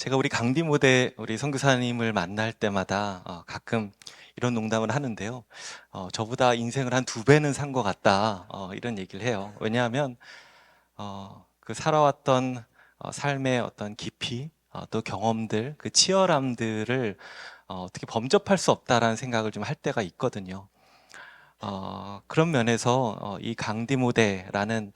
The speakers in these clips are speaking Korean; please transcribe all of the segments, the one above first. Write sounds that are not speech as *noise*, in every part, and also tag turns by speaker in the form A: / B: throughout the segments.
A: 제가 우리 강디 모대 우리 선교사님을 만날 때마다 어, 가끔 이런 농담을 하는데요. 어, 저보다 인생을 한 두 배는 산 것 같다. 어, 이런 얘기를 해요. 왜냐하면 어, 그 살아왔던 어, 삶의 어떤 깊이, 어, 또 경험들, 그 치열함들을 어, 어떻게 범접할 수 없다라는 생각을 좀 할 때가 있거든요. 어, 그런 면에서 어, 이 강디모대라는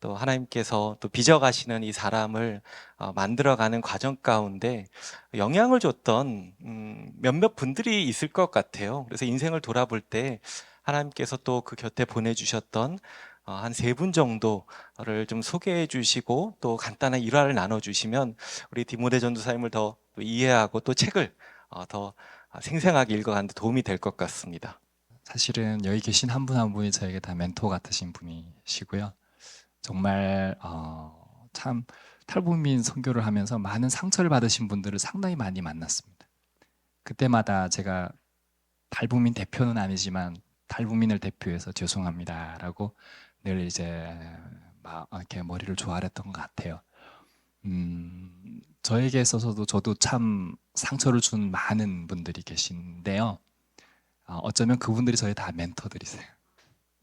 A: 또 하나님께서 또 빚어가시는 이 사람을 어, 만들어가는 과정 가운데 영향을 줬던 음, 몇몇 분들이 있을 것 같아요. 그래서 인생을 돌아볼 때 하나님께서 또 그 곁에 보내주셨던 어, 한세 분 정도를 좀 소개해 주시고 또 간단한 일화를 나눠 주시면 우리 디모데 전도사님을 더또 이해하고 또 책을 어, 더 생생하게 읽어가는 데 도움이 될 것 같습니다.
B: 사실은 여기 계신 한 분한 분이 저에게 다 멘토 같으신 분이시고요. 정말 어, 참 탈북민 선교를 하면서 많은 상처를 받으신 분들을 상당히 많이 만났습니다. 그때마다 제가 탈북민 대표는 아니지만 탈북민을 대표해서 죄송합니다라고 늘 이제 막 이렇게 머리를 조아렸던 것 같아요. 음, 저에게 있어서도 저도 참 상처를 준 많은 분들이 계신데요. 어, 어쩌면 그분들이 저희 다 멘토들이세요.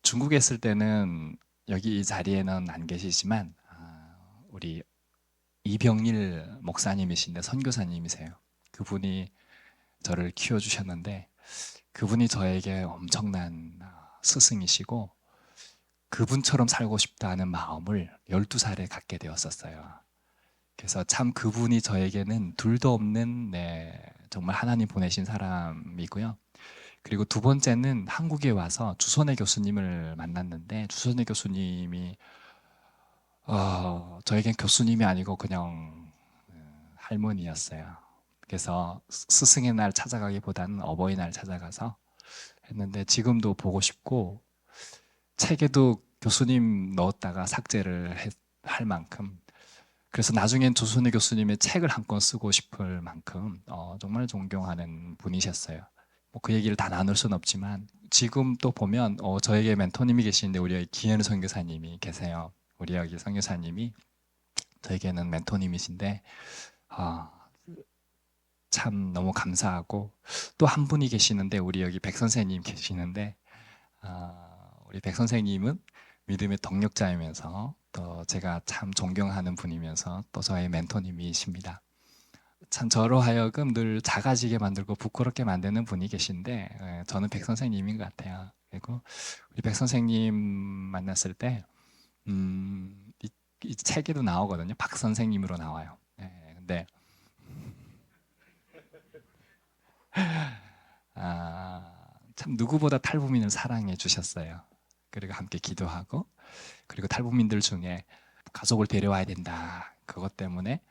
B: 중국에 있을 때는 여기 이 자리에는 안 계시지만 아, 우리 이병일 목사님이신데 선교사님이세요. 그분이 저를 키워주셨는데 그분이 저에게 엄청난 아, 스승이시고 그분처럼 살고 싶다는 마음을 12살에 갖게 되었었어요. 그래서 참 그분이 저에게는 둘도 없는 네, 정말 하나님 보내신 사람이고요. 그리고 두 번째는 한국에 와서 주선의 교수님을 만났는데 주선의 교수님이 어, 저에겐 교수님이 아니고 그냥 어, 할머니였어요. 그래서 스- 스승의 날 찾아가기보다는 어버이날 찾아가서 했는데 지금도 보고 싶고 책에도 교수님 넣었다가 삭제를 했- 할 만큼 그래서 나중엔 조선의 교수님의 책을 한 권 쓰고 싶을 만큼 어, 정말 존경하는 분이셨어요. 뭐 그 얘기를 다 나눌 수는 없지만 지금 또 보면 어, 저에게 멘토님이 계시는데 우리 기현 선교사님이 계세요. 우리 여기 선교사님이 저에게는 멘토님이신데 아, 참 너무 감사하고 또 한 분이 계시는데 우리 여기 백 선생님 계시는데 아, 우리 백 선생님은 믿음의 동력자이면서 또 제가 참 존경하는 분이면서 또 저의 멘토님이십니다. 참 저로 하여금 늘 작아지게 만들고 부끄럽게 만드는 분이 계신데 예, 저는 백 선생님인 것 같아요. 그리고 우리 백 선생님 만났을 때 음, 이, 이 책에도 나오거든요. 박 선생님으로 나와요. 예, 근데 *laughs* 아, 참 누구보다 탈북민을 사랑해 주셨어요. 그리고 함께 기도하고 그리고 탈북민들 중에 가족을 데려와야 된다. 그것 때문에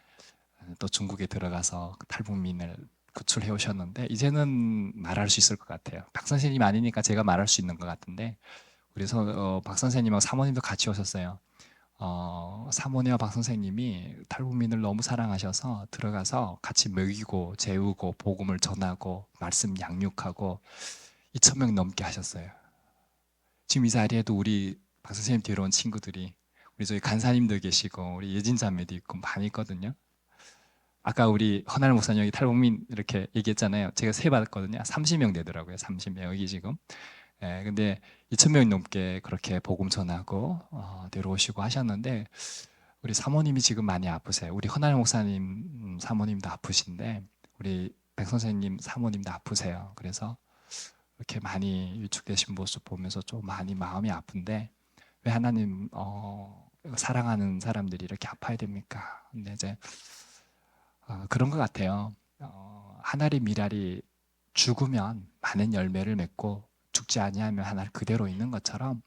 B: 또 중국에 들어가서 그 탈북민을 구출해 오셨는데 이제는 말할 수 있을 것 같아요. 박 선생님 아니니까 제가 말할 수 있는 것 같은데 우리 서, 어, 박 선생님하고 사모님도 같이 오셨어요. 어, 사모님과 박 선생님이 탈북민을 너무 사랑하셔서 들어가서 같이 먹이고 재우고 복음을 전하고 말씀 양육하고 2천 명 넘게 하셨어요. 지금 이 자리에도 우리 박 선생님 뒤로 온 친구들이 우리 저희 간사님도 계시고 우리 예진 자매도 있고 많이 있거든요. 아까 우리 허날 목사님 여기 탈북민 이렇게 얘기했잖아요. 제가 세봤거든요. 30명 되더라고요. 30명 여기 지금. 예, 근데 2천 명이 넘게 그렇게 복음 전하고 어, 내려오시고 하셨는데 우리 사모님이 지금 많이 아프세요. 우리 허날 목사님 음, 사모님도 아프신데 우리 백 선생님 사모님도 아프세요. 그래서 이렇게 많이 위축되신 모습 보면서 좀 많이 마음이 아픈데 왜 하나님 어, 사랑하는 사람들이 이렇게 아파야 됩니까? 근데 이제 어, 그런 것 같아요. 어, 하나의 미랄이 죽으면 많은 열매를 맺고 죽지 아니하면 하나 그대로 있는 것처럼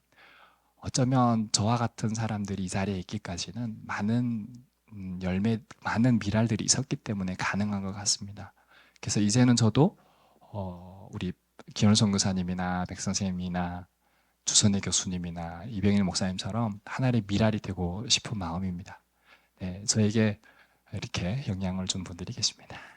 B: 어쩌면 저와 같은 사람들이 이 자리에 있기까지는 많은 음, 열매, 많은 미랄들이 있었기 때문에 가능한 것 같습니다. 그래서 이제는 저도 어, 우리 기현 선교사님이나 백 선생님이나 주선의 교수님이나 이병일 목사님처럼 하나의 미랄이 되고 싶은 마음입니다. 네, 저에게 이렇게 영향을 준 분들이 계십니다.